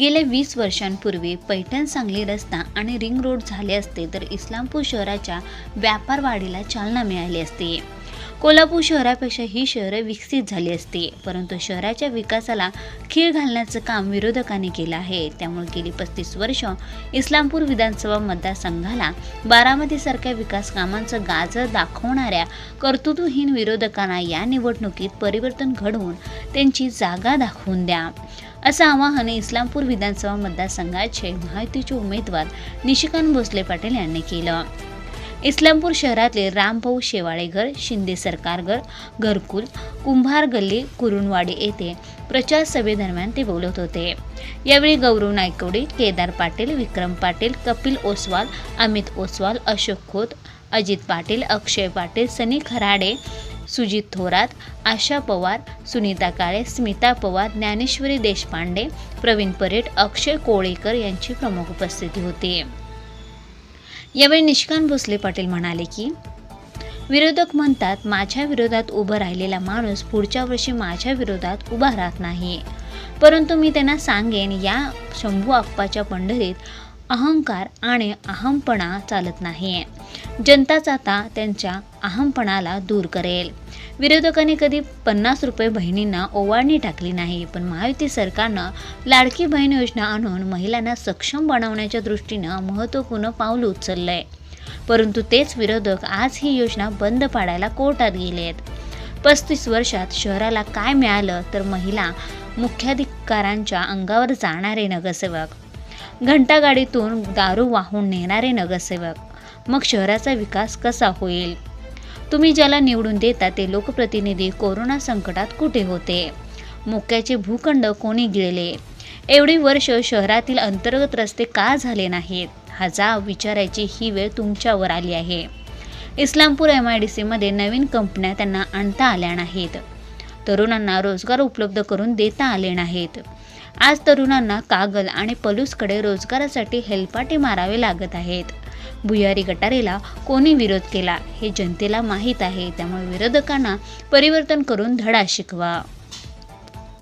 गेल्या वीस वर्षांपूर्वी पैठण सांगली रस्ता आणि रिंग रोड झाले असते तर इस्लामपूर शहराच्या व्यापार वाढीला चालना मिळाली असती. कोल्हापूर शहरापेक्षा ही शहरं विकसित झाली असती परंतु शहराच्या विकासाला खीळ घालण्याचं काम विरोधकांनी केलं आहे. त्यामुळे गेली पस्तीस वर्ष इस्लामपूर विधानसभा मतदारसंघाला बारामतीसारख्या विकास कामांचं गाजर दाखवणाऱ्या कर्तृत्वहीन विरोधकांना या निवडणुकीत परिवर्तन घडवून त्यांची जागा दाखवून द्या. असं आवाहन इस्लामपूर विधानसभा मतदारसंघाचे महायुतीचे उमेदवार निशिकांत भोसले पाटील यांनी केलं. इस्लामपूर शहरातले रामभाऊ शेवाळेघर शिंदे सरकारघर घरकुल कुंभार गल्ली कुरुणवाडी येथे प्रचार सभेदरम्यान ते बोलत होते. यावेळी गौरव नायकवडी केदार पाटील विक्रम पाटील कपिल ओसवाल अमित ओसवाल अशोक खोत अजित पाटील अक्षय पाटील सनी खराडे सुजित थोरात आशा पवार सुनीता काळे स्मिता पवार ज्ञानेश्वरी देशपांडे प्रवीण परेट अक्षय कोळेकर यांची प्रमुख उपस्थिती होती. यावेळी निशिकांत भोसले पाटील म्हणाले की विरोधक म्हणतात माझ्या विरोधात उभं राहिलेला माणूस पुढच्या वर्षी माझ्या विरोधात उभा राहत नाही. परंतु मी त्यांना सांगेन या शंभू आप्पाच्या पंढरीत अहंकार आणि अहमपणा चालत नाही जनताच आता त्यांच्या अहमपणाला दूर करेल. विरोधकांनी कधी पन्नास रुपये बहिणींना ओवाळणी टाकली नाही पण महायुती सरकारनं लाडकी बहीण योजना आणून महिलांना सक्षम बनवण्याच्या दृष्टीनं महत्त्वपूर्ण पाऊल उचललंय. परंतु तेच विरोधक आज ही योजना बंद पाडायला कोर्टात गेलेत. पस्तीस वर्षात शहराला काय मिळालं तर महिला मुख्याधिकारांच्या अंगावर जाणारे नगरसेवक घंटागाडीतून दारू वाहून नेणारे नगरसेवक. मग शहराचा विकास कसा होईल? तुम्ही ज्याला निवडून देता ते लोकप्रतिनिधी कोरोना संकटात कुठे होते? मोक्याचे भूखंड कोणी गिळले? एवढी वर्ष शहरातील अंतर्गत रस्ते का झाले नाहीत? हा जाब विचारायची ही वेळ तुमच्यावर आली आहे. इस्लामपूर एम आय डी सीमध्ये नवीन कंपन्या त्यांना आणता आल्या नाहीत. तरुणांना रोजगार उपलब्ध करून देता आले नाहीत. आज तरुणांना कागल आणि पलूसकडे रोजगारासाठी हेलपाटे मारावे लागत आहेत. भुयारी गटारीला कोणी विरोध केला हे जनतेला माहीत आहे त्यामुळे विरोधकांना परिवर्तन करून धडा शिकवा.